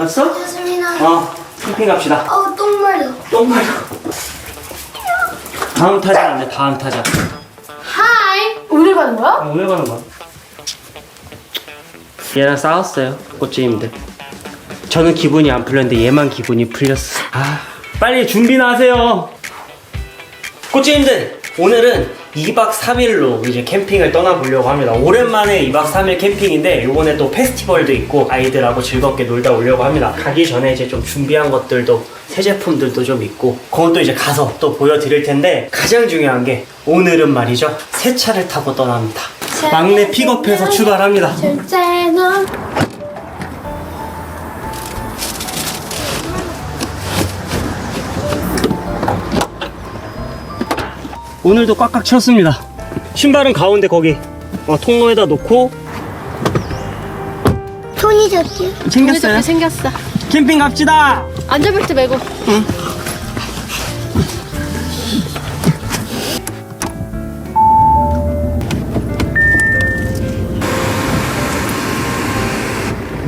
왔어? 좋습니다. 어, 캠핑 갑시다. 어우, 똥 마려. 똥 마려. 다음 타자 갈래, 다음 타자. 하이. 오늘 가는 거야? 아, 오늘 가는 거야. 얘랑 싸웠어요, 꽃제임들. 저는 기분이 안 풀렸는데 얘만 기분이 풀렸어. 아, 빨리 준비나 하세요. 꽃제임들, 오늘은 2박 3일로 이제 캠핑을 떠나보려고 합니다. 오랜만에 2박 3일 캠핑인데 요번에 또 페스티벌도 있고 아이들하고 즐겁게 놀다 오려고 합니다. 가기 전에 이제 좀 준비한 것들도 새 제품들도 좀 있고 그것도 이제 가서 또 보여드릴 텐데 가장 중요한 게 오늘은 말이죠 새 차를 타고 떠납니다. 막내 픽업해서 출발합니다. 둘째는 오늘도 꽉꽉 채웠습니다. 신발은 가운데 거기 어, 통로에다 놓고 손이 졌지? 챙겼어요. 생겼어. 캠핑 갑시다. 안전벨트 매고.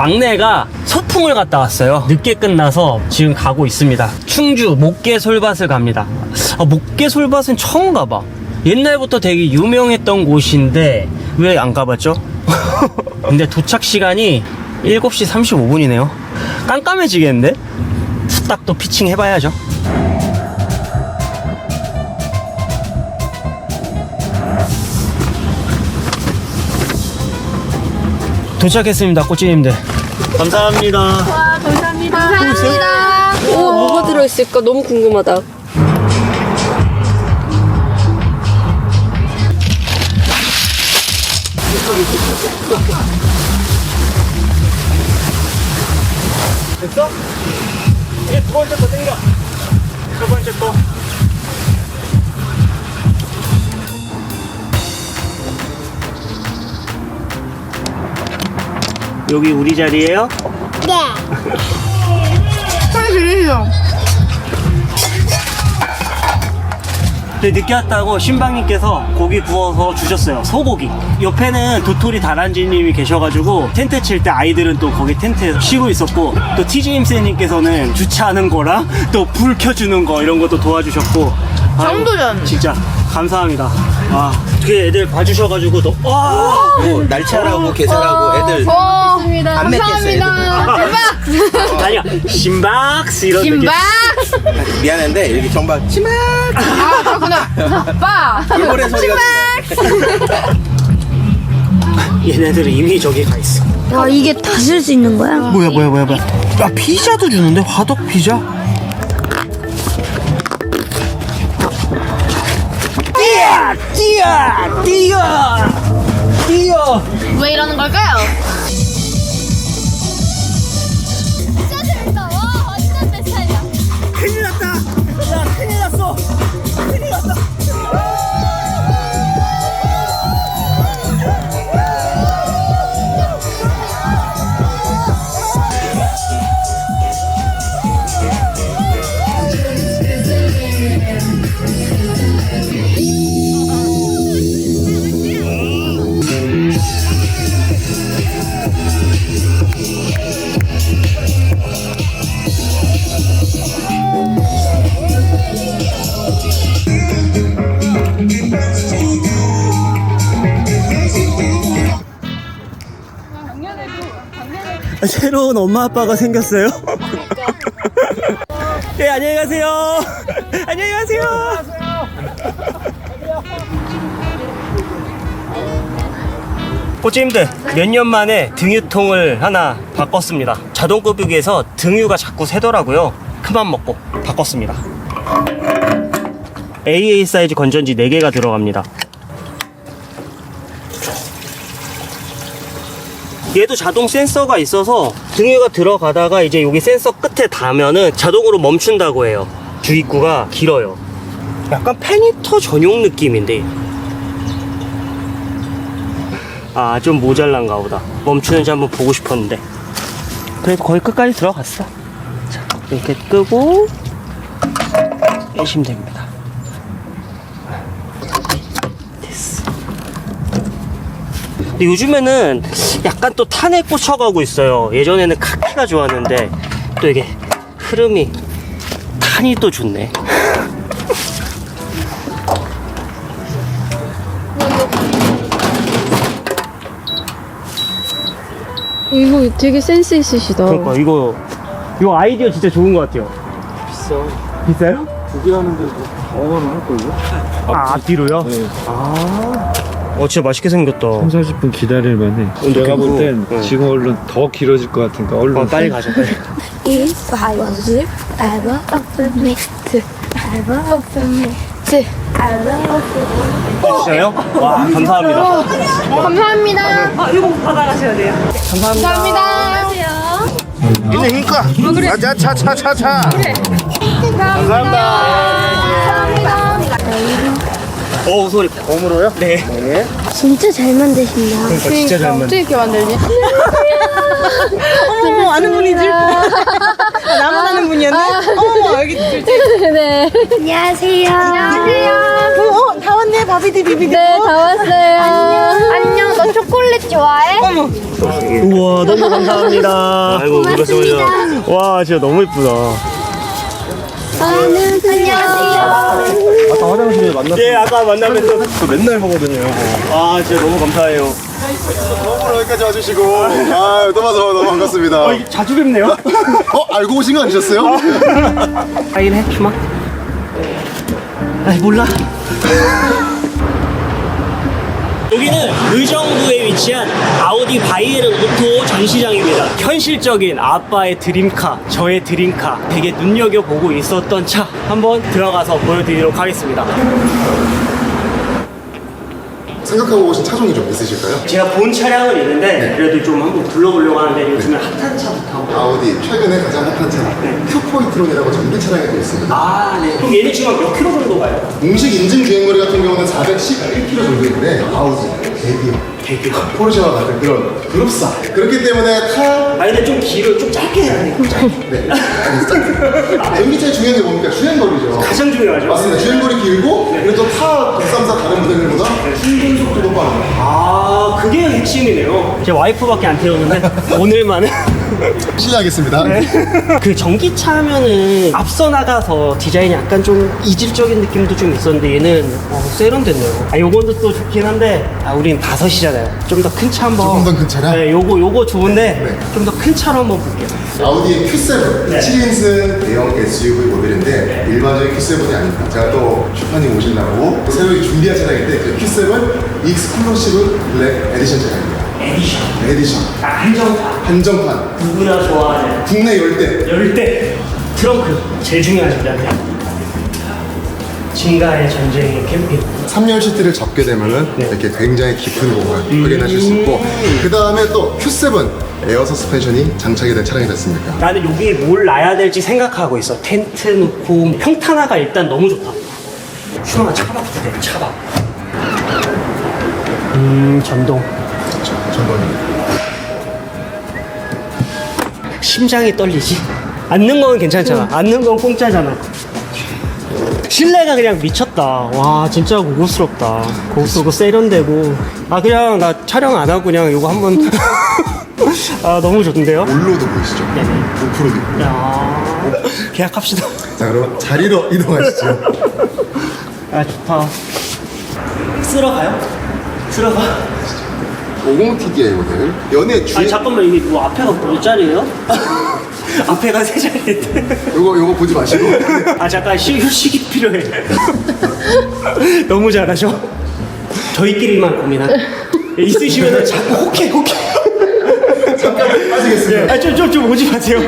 막내가 소풍을 갔다 왔어요. 늦게 끝나서 지금 가고 있습니다. 충주 목계 솔밭을 갑니다. 아, 목계 솔밭은 처음 가봐. 옛날부터 되게 유명했던 곳인데 왜 안 가봤죠? 근데 도착 시간이 7시 35분이네요. 깜깜해지겠는데? 후딱 또 피칭 해봐야죠. 도착했습니다, 꼬치님들. 감사합니다. 와, 감사합니다. 감사합니다. 오, 뭐가 들어있을까? 너무 궁금하다. 됐어? 이제 두 번째 거 땡겨. 두 번째 거. 여기 우리 자리예요? 네. 빨리 들리죠? 네, 늦게 왔다고 신방님께서 고기 구워서 주셨어요. 소고기. 옆에는 도토리 다란쥐님이 계셔가지고 텐트 칠 때 아이들은 또 거기 텐트에서 쉬고 있었고 또 티지임쌤님께서는 주차하는 거랑 또 불 켜주는 거 이런 것도 도와주셨고 정도전. 진짜 감사합니다. 아, 어떻게 애들 봐주셔가지고 또 와! 뭐 날짜라고 계산하고 애들 어, 안 맺겠어요. 아니야 심박스 이런 느낌. 미안한데 이렇게 정박 치마 아, 그렇구나. 오빠. 돌고래 소리가 얘네들은 이미 저기 가 있어. 와, 이게 다 쓸 수 있는 거야? 뭐야 뭐야 뭐야 뭐야 아 피자도 주는데 화덕 피자 뛰어 뛰어 뛰어 왜 이러는 걸까요? 새로운 엄마 아빠가 생겼어요. 예, 안녕히 가세요. 안녕히 가세요. 꼬찜들 몇 년 만에 등유통을 하나 바꿨습니다. 자동급유기에서 등유가 자꾸 새더라고요. 그만 먹고 바꿨습니다. AA 사이즈 건전지 4개가 들어갑니다. 얘도 자동 센서가 있어서 등유가 들어가다가 이제 여기 센서 끝에 닿으면은 자동으로 멈춘다고 해요. 주입구가 길어요. 약간 페니터 전용 느낌인데. 아, 좀 모자란가 보다. 멈추는지 한번 보고 싶었는데. 그래도 거의 끝까지 들어갔어. 자, 이렇게 끄고 빼시면 됩니다. 됐어. 근데 요즘에는 약간 또 탄에 꽂혀가고 있어요. 예전에는 카키가 좋았는데 또 이게 흐름이 탄이 또 좋네. 이거 되게 센스 있으시다. 그러니까 이거 이거 아이디어 진짜 좋은 것 같아요. 비싸. 비싸요? 두 개 하는데 뭐 5만 원 할 걸요? 아 앞뒤로요? 네. 아. 어 진짜 맛있게 생겼다. 3, 40분 기다릴 만 해. 내가 볼땐 응. 지금 얼른 더 길어질 것 같으니까 얼른 어, 빨리 가자 빨리. If I was you, I will open me too. I will open me too. I will open me 진짜요? 와 감사합니다. 감사합니다. 아 이거 받아가셔야 돼요. 감사합니다. 감사합니다. 있는 힘과 자, 차, 차, 차, 차. 어 소리. 봄으로요? 네. 진짜 잘 만드신다. 그러니까 진짜 잘 만든. 어떻게 이렇게 만들지? 어머 아는 분이지? 나만 아는 분이었네? 어머 여기 네. 안녕하세요. 안녕하세요. 어, 다 왔네 바비디 비비디 네, 다 왔어요. 안녕. 너 초콜릿 좋아해? 우와 너무 감사합니다. 아이고 그렇습니다. 와 진짜 너무 예쁘다. 안녕하세요. 화장실에 만났어. 예 아까 만나면서 저 맨날 보거든요. 이거. 아 진짜 너무 감사해요. 봄으로 여기까지 와주시고. 아, 또 봐서 너무 반갑습니다. 어, 이게 자주 뵙네요. 어, 알고 오신 거 아니셨어요? 사인 해 주마. 아이 몰라. 여기는 의정부에 위치한 아우디 바이에른 오토 전시장입니다. 현실적인 아빠의 드림카, 저의 드림카, 되게 눈여겨보고 있었던 차 한번 들어가서 보여드리도록 하겠습니다. 생각하고 오신 차종이 좀 있으실까요? 제가 본 차량은 있는데 그래도 좀 한번 불러보려고 하는데 요즘에 핫한 차부터. 아우디 최근에 가장 핫한 차량 큐포이트론이라고 전기 차량이 또 있습니다. 아, 네. 그럼 얘는 지금 몇 킬로 정도 가요? 공식 인증 주행거리 같은 경우는 411km 정도인데 아우디, 대기업, 대기업. 포르쉐와 같은 그런 그룹사 그렇기 때문에 타 아, 근데 좀 길을 좀 짧게 해야 돼. 네. 전기차의 중요한 게 뭡니까? 주행거리죠. 가장 중요하죠. 맞습니다. 주행거리 길고 그리고 또타 934 다른 모델들보다 충전 속도도 빠릅니다. 아, 그게 핵심이네요. 제 와이프밖에 안 태우는데 오늘만은 실례하겠습니다. 그 전기차 하면은 앞서 나가서 디자인이 약간 좀 이질적인 느낌도 좀 있었는데 얘는 어, 세련됐네요. 아, 요거는 또 좋긴 한데 아, 우린 다섯이잖아요. 좀 더 큰 차 한번. 조금 더큰 차량? 네, 요거 요거 좋은데 네. 좀 더 큰 차로 한번 볼게요. 아우디의 Q7 네. 7인승 대형 SUV 모델인데 일반적인 Q7이 아닙니다. 제가 또 주판님 오신다고 새로 준비한 차량인데 그 Q7 익스클루시브 블랙 에디션 차량입니다. 에디션. 에디션 아, 한정판. 한정판 누구나 좋아하는 국내 열대 열대 트렁크 제일 중요하죠 저한테 진가의 전쟁의 캠핑 3열 시트를 접게 되면은 네. 이렇게 굉장히 깊은 공간 음. 확인하실 수 있고 그 다음에 또 Q7 에어 서스펜션이 장착이 된 차량이지 않습니까? 나는 여기 뭘 놔야 될지 생각하고 있어 텐트 놓고 평탄화가 일단 너무 좋다 슈마가 차박 두대 차박 음 전동. 전번에 심장이 떨리지? 앉는 건 괜찮잖아. 앉는 건 공짜잖아. 실내가 그냥 미쳤다. 와 진짜 고급스럽다. 고급스럽고 세련되고. 아 그냥 나 촬영 안 하고 그냥 이거 한번. 아 너무 좋은데요? 올로드 보이시죠? 네. 오프로드 야 계약합시다. 자 그럼 자리로 이동하시죠 아 좋다. 쓸어 가요? 쓸어 가? 50TDI 모델 연애 주행 아니 잠깐만 이게 뭐 앞에가 몇 자리예요? 앞에가 세 자리인데. 요거 요거 보지 마시고. 아 잠깐 쉬, 휴식이 필요해. 너무 잘하셔. 저희끼리만 고민한 있으시면 자꾸 혹해 혹해. 잠깐 빠지겠습니다. 아좀 좀좀 오지 마세요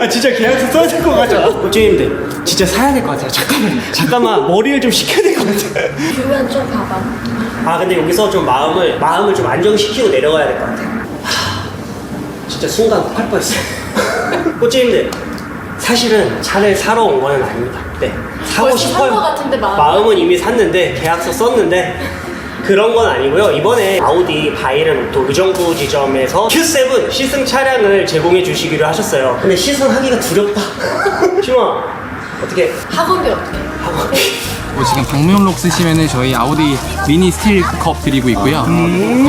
아 진짜 계약서 써야 될 것 같아 고객님들 진짜 사야 될 것 같아요 잠깐만 잠깐만 머리를 좀 식혀야 될 것 같아 주변 좀 봐봐. 아 근데 여기서 좀 마음을 마음을 좀 안정시키고 내려가야 될 것 같아. 하, 진짜 순간 할 뻔했어. 꽃집님들 사실은 차를 사러 온 거는 아닙니다. 네 사고 벌써 싶어요. 같은데, 마음이. 마음은 이미 샀는데 계약서 썼는데 그런 건 아니고요. 이번에 아우디 바이른 또 의정부 지점에서 Q7 시승 차량을 제공해 주시기로 하셨어요. 근데 시승하기가 두렵다. 심아 어떻게 학원비 어떻게? 하고 뭐 지금 방명록 쓰시면은 저희 아우디 미니 스틸 컵 드리고 있고요.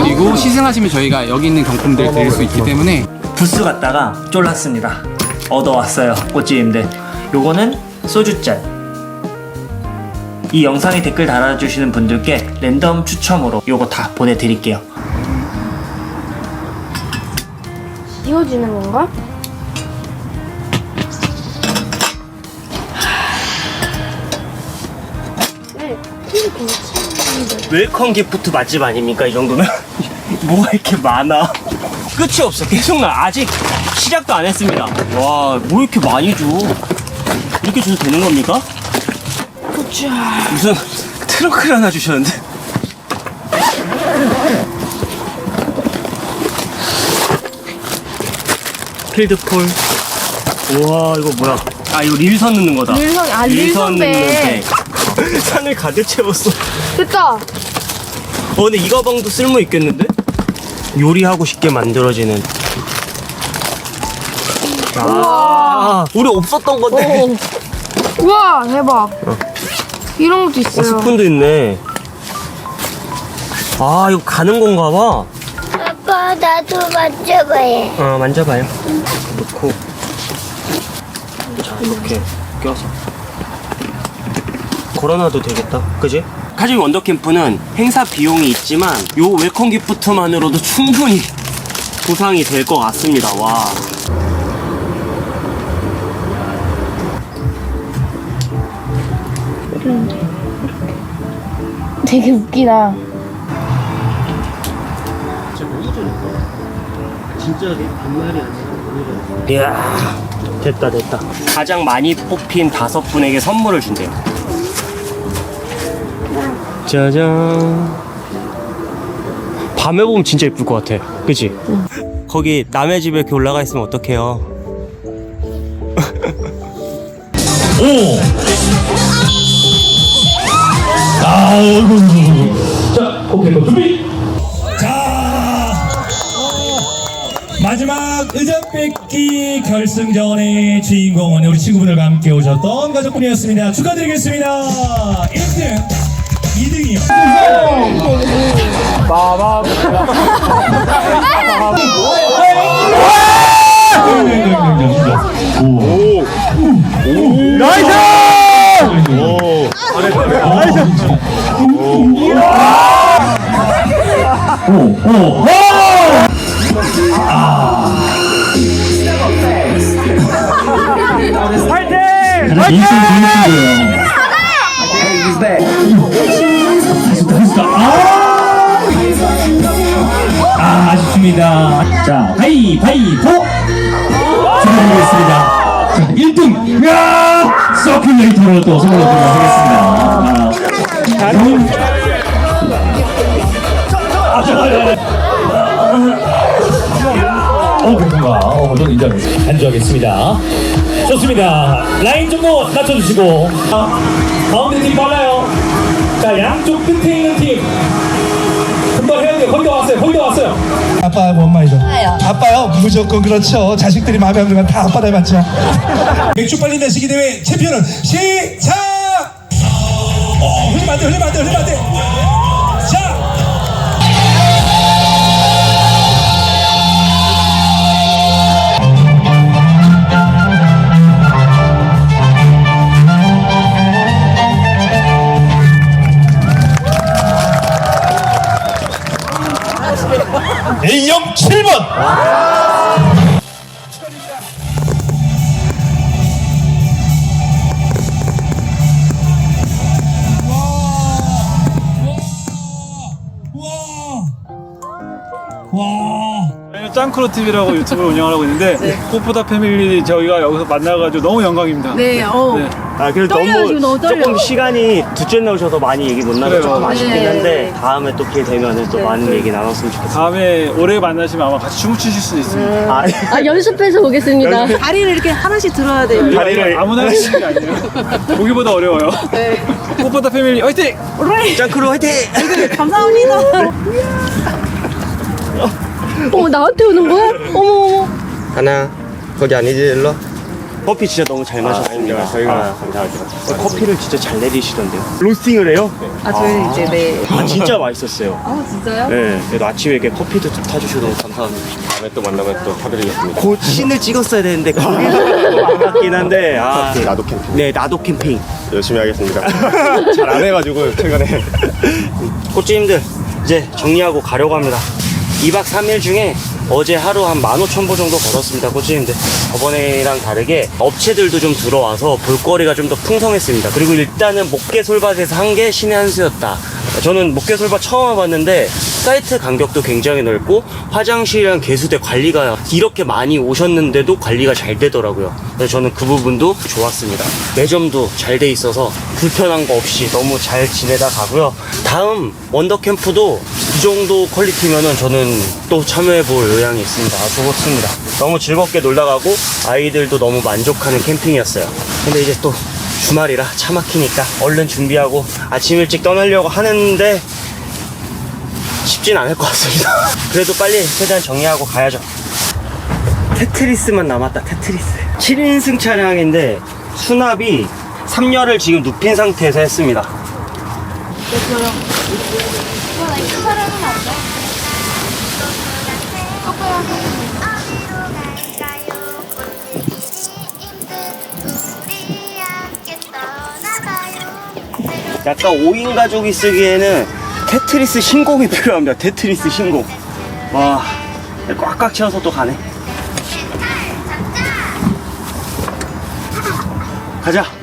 그리고 시승하시면 저희가 여기 있는 경품들 드릴 수 있기 때문에 부스 갔다가 쫄랐습니다. 얻어왔어요. 꽃집인데 요거는 소주잔. 이 영상에 댓글 달아주시는 분들께 랜덤 추첨으로 요거 다 보내드릴게요. 띄워주는 건가? 웰컴 기프트 맛집 아닙니까 이 정도면? 뭐가 이렇게 많아? 끝이 없어 계속 나 아직 시작도 안 했습니다 와 뭐 이렇게 많이 줘 이렇게 줘도 되는 겁니까? 무슨 트렁크를 하나 주셨는데? 필드폴. 우와 이거 뭐야? 아 이거 릴선 넣는 거다. 릴선, 아, 릴선 배 산을 가득 채웠어. 됐다. 어, 근데 이 가방도 쓸모 있겠는데? 요리하고 쉽게 만들어지는. 아, 우리 없었던 건데. 우와, 대박. 이런 것도 어, 있어요. 스푼도 있네. 아, 이거 가는 건가 봐. 아빠 나도 만져봐요. 아, 만져봐요. 놓고. 자, 이렇게 껴서. 걸어놔도 되겠다. 그지? 카즈미 원더캠프는 행사 비용이 있지만 요 웰컴 기프트만으로도 충분히 보상이 될 것 같습니다. 와. 되게 웃기다. 진짜. 진짜 반말이 아니라. 이야, 됐다, 됐다. 가장 많이 뽑힌 다섯 분에게 선물을 준대요. 짜잔. 밤에 보면 진짜 예쁠 것 같아. 그치? 거기 남의 집에 이렇게 올라가 있으면 어떡해요? 자, 오케이, 또 준비. 자, 마지막 의자 뺏기 결승전의 주인공은 우리 친구분들과 함께 오셨던 가족분이었습니다. 축하드리겠습니다. 1등, 2등이요. 아, 아쉽습니다. 자, 가위바위보! 축하드리겠습니다. 자, 1등! 야 서큘레이터로 또 선물로 드리도록 하겠습니다. 저는 인정합니다. 안주하겠습니다. 좋습니다. 라인 정도 낮춰주시고. 아, 가운데 팀 빨라요. 자, 양쪽 끝에 있는 팀. 금방 해야 돼요. 거의 다 왔어요. 거의 다 왔어요. 아빠야 뭔 말이죠? 아빠요 무조건 그렇죠 자식들이 마음에 안 들면 다 아빠 닮았죠 맥주 빨리 내시기 대회 챔피언은 시작 어, 흘리면 안 돼 흘리면 안 돼 흘리면 안 돼 7번 저희는 짱크로 TV라고 유튜브를 운영하고 있는데 꽃보다 패밀리 저희가 여기서 만나가지고 너무 영광입니다. 네, 어. 네. 아, 그래도 떨려요, 지금 너무 떨려. 조금 시간이 둘째 나오셔서 많이 얘기 못 나눠서 그래요. 조금 아쉽긴 네. 한데 다음에 또 기회 되면은 또 많은 얘기 나눴으면 좋겠어요. 다음에 올해 만나시면 아마 같이 춤을 추실 수도 있습니다. 아, 아, 연습해서 오겠습니다. 다리를 이렇게 하나씩 들어야 돼요. 다리를- 아무나 할 수 있는 게 아니에요. 보기보다 어려워요. 꽃보다 패밀리 화이팅! 짱크로 화이팅! 감사합니다. 나한테 오는 거야? 어머, 어머. 하나, 거기 아니지, 일로? 커피 진짜 너무 잘 마셨습니다. 저희가 감사하죠. 커피를 진짜 잘 내리시던데요. 로스팅을 해요? 아 저희 이제 네. 아 진짜 맛있었어요. 아 진짜요? 네, 그래도 아침에 이렇게 커피도 좀 타주셔서 너무 감사합니다. 다음에 또 만나면 또 타드리겠습니다. 곧 신을 찍었어야 되는데 거기서 안 맞긴 한데 아, 나도 캠핑 네 나도 캠핑 열심히 하겠습니다. 잘 안 해가지고 최근에 꽃주님들 이제 정리하고 가려고 합니다 2박 3일 중에 어제 하루 한 15,000보 정도 걸었습니다 꽃주님들. 저번에랑 다르게 업체들도 좀 들어와서 볼거리가 좀 더 풍성했습니다. 그리고 일단은 목계 솔밭에서 한 게 신의 한 수였다. 저는 목계 솔밭 처음 와봤는데 사이트 간격도 굉장히 넓고 화장실이랑 개수대 관리가 이렇게 많이 오셨는데도 관리가 잘 되더라고요. 그래서 저는 그 부분도 좋았습니다. 매점도 잘 돼 있어서 불편한 거 없이 너무 잘 지내다 가고요. 다음 원더캠프도 이 정도 퀄리티면은 저는 또 참여해 볼 의향이 있습니다. 아주 좋습니다. 너무 즐겁게 놀다 가고 아이들도 너무 만족하는 캠핑이었어요. 근데 이제 또 주말이라 차 막히니까 얼른 준비하고 아침 일찍 떠나려고 하는데 쉽진 않을 것 같습니다. 그래도 빨리 최대한 정리하고 가야죠. 테트리스만 남았다, 테트리스. 7인승 차량인데 수납이 3열을 지금 눕힌 상태에서 했습니다. 약간 5인 가족이 쓰기에는 테트리스 신공이 필요합니다. 테트리스 신공. 와, 꽉꽉 채워서 또 가네. 가자.